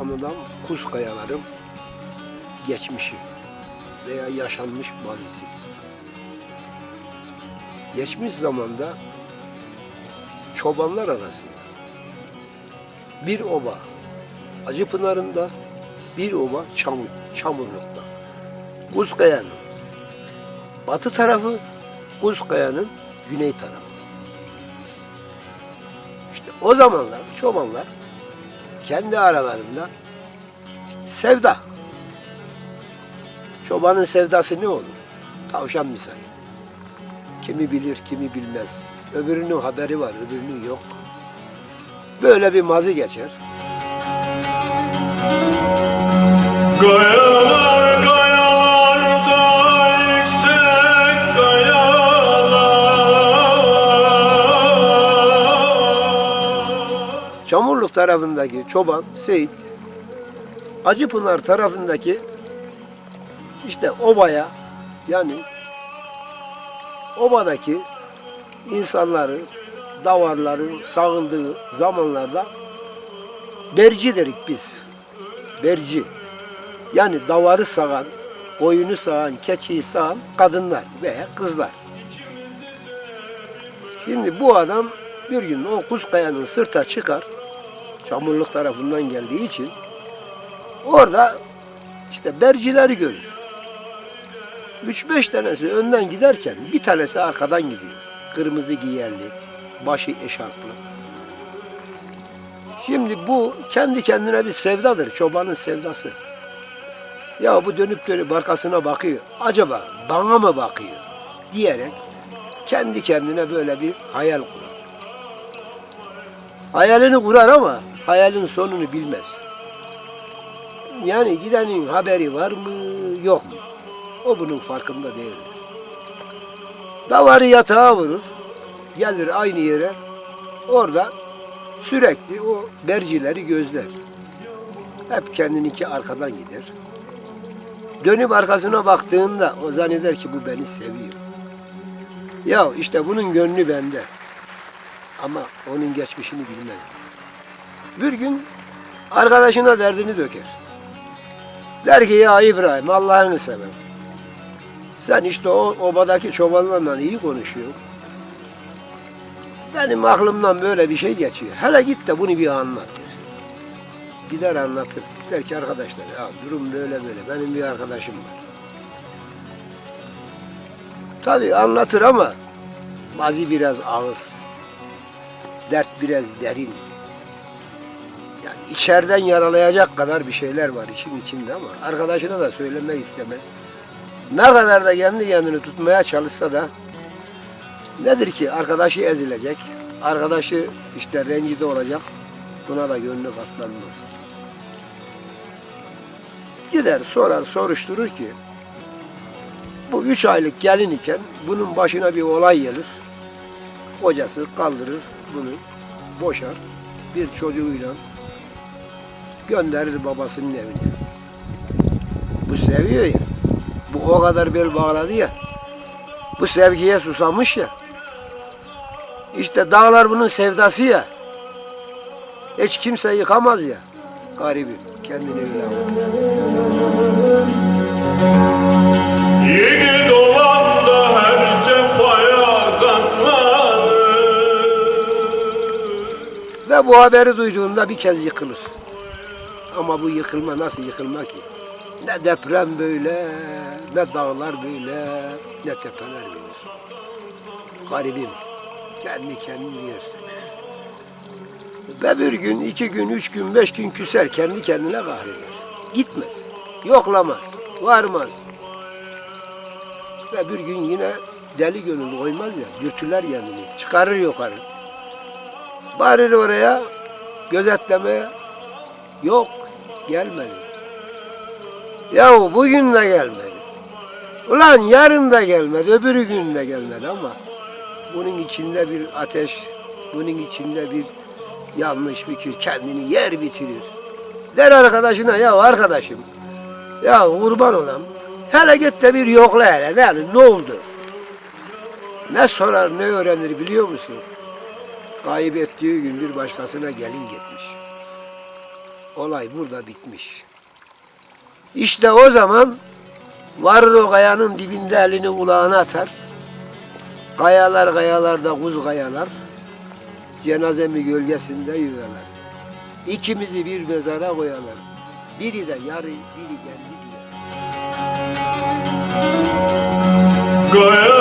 anılan kuz kayaların geçmişi veya yaşanmış mazisi. Geçmiş zamanda çobanlar arasında bir oba Acıpınar'ında bir oba Çamur, Çamurluk'ta. Kuzkaya'nın batı tarafı, Kuzkaya'nın güney tarafı. İşte o zamanlar çobanlar kendi aralarında sevda. Çobanın sevdası ne olur? Tavşan misali. Kimi bilir, kimi bilmez. Öbürünün haberi var, öbürünün yok. Böyle bir mazı geçer. Kayalar Çamurluk tarafındaki çoban Seyit, Acıpınar tarafındaki işte obaya yani obadaki insanların, davarların sağıldığı zamanlarda berci derik biz. Berci. Yani davarı sağan, koyunu sağan, keçiyi sağan kadınlar veya kızlar. Şimdi bu adam bir gün o Kuzkaya'nın sırta çıkar, Çamurluk tarafından geldiği için orada işte bercileri görür. Üç beş tanesi önden giderken bir tanesi arkadan gidiyor. Kırmızı giyerli, başı eşarplı. Şimdi bu kendi kendine bir sevdadır, çobanın sevdası. Ya bu dönüp dönüp arkasına bakıyor. Acaba bana mı bakıyor? Diyerek kendi kendine böyle bir hayal kurar. Hayalini kurar ama hayalin sonunu bilmez. Yani gidenin haberi var mı yok mu? O bunun farkında değildir. Davarı yatağa vurur. Gelir aynı yere. Orada sürekli o bercileri gözler. Hep kendininki arkadan gider. Dönüp arkasına baktığında o zanneder ki bu beni seviyor. Ya işte bunun gönlü bende. Ama onun geçmişini bilmez. Bir gün arkadaşına derdini döker. Der ki ya İbrahim Allah'ını sever. Sen işte o obadaki çobanlarla iyi konuşuyorsun. Benim aklımdan böyle bir şey geçiyor. Hele git de bunu bir anlat der. Gider anlatır. Der ki arkadaşlar ya durum böyle böyle. Benim bir arkadaşım var. Tabii anlatır ama mazi biraz ağır. Dert biraz derin. İçeriden yaralayacak kadar bir şeyler var işin içinde ama arkadaşına da söylemek istemez. Ne kadar da kendi kendini tutmaya çalışsa da nedir ki arkadaşı ezilecek, arkadaşı işte rencide olacak, buna da gönlü katlanmaz. Gider sorar soruşturur ki bu üç aylık gelin iken bunun başına bir olay gelir. Kocası kaldırır bunu, boşar, bir çocuğuyla gönderir babasının evine. Bu seviyor ya, bu o kadar bel bağladı ya, bu sevgiye susamış ya. İşte dağlar bunun sevdası ya. Hiç kimse yıkamaz ya. Garibim kendini öyle anlatır. Ve bu haberi duyduğunda bir kez yıkılır. Ama bu yıkılma nasıl yıkılma ki? Ne deprem böyle, ne dağlar böyle, ne tepeler böyle. Garibim, kendi kendini yer. Ve bir gün, iki gün, üç gün, beş gün küser, kendi kendine kahreder. Gitmez, yoklamaz, varmaz. Ve bir gün yine deli gönül koymaz ya, dürtüler kendini, çıkarır yukarı. Varır oraya gözetlemeye. Yok gelmedi. Yahu bugün de gelmedi. Ulan yarın da gelmedi, öbürü gün de gelmedi ama bunun içinde bir ateş, bunun içinde bir yanlış fikir kendini yer bitirir. Der arkadaşına ya arkadaşım, ya kurban olam, hele git de bir yokla hele, yani ne oldu? Ne sorar ne öğrenir biliyor musun? kaybettiği gün bir başkasına gelin gitmiş. Olay burada bitmiş. İşte o zaman varır o kayanın dibinde elini kulağına atar. Kayalar kayalarda kuz kayalar. Cenazemi gölgesinde yuvarlar. İkimizi bir mezara koyarlar. Biri de yarı, biri kendi diye. Kaya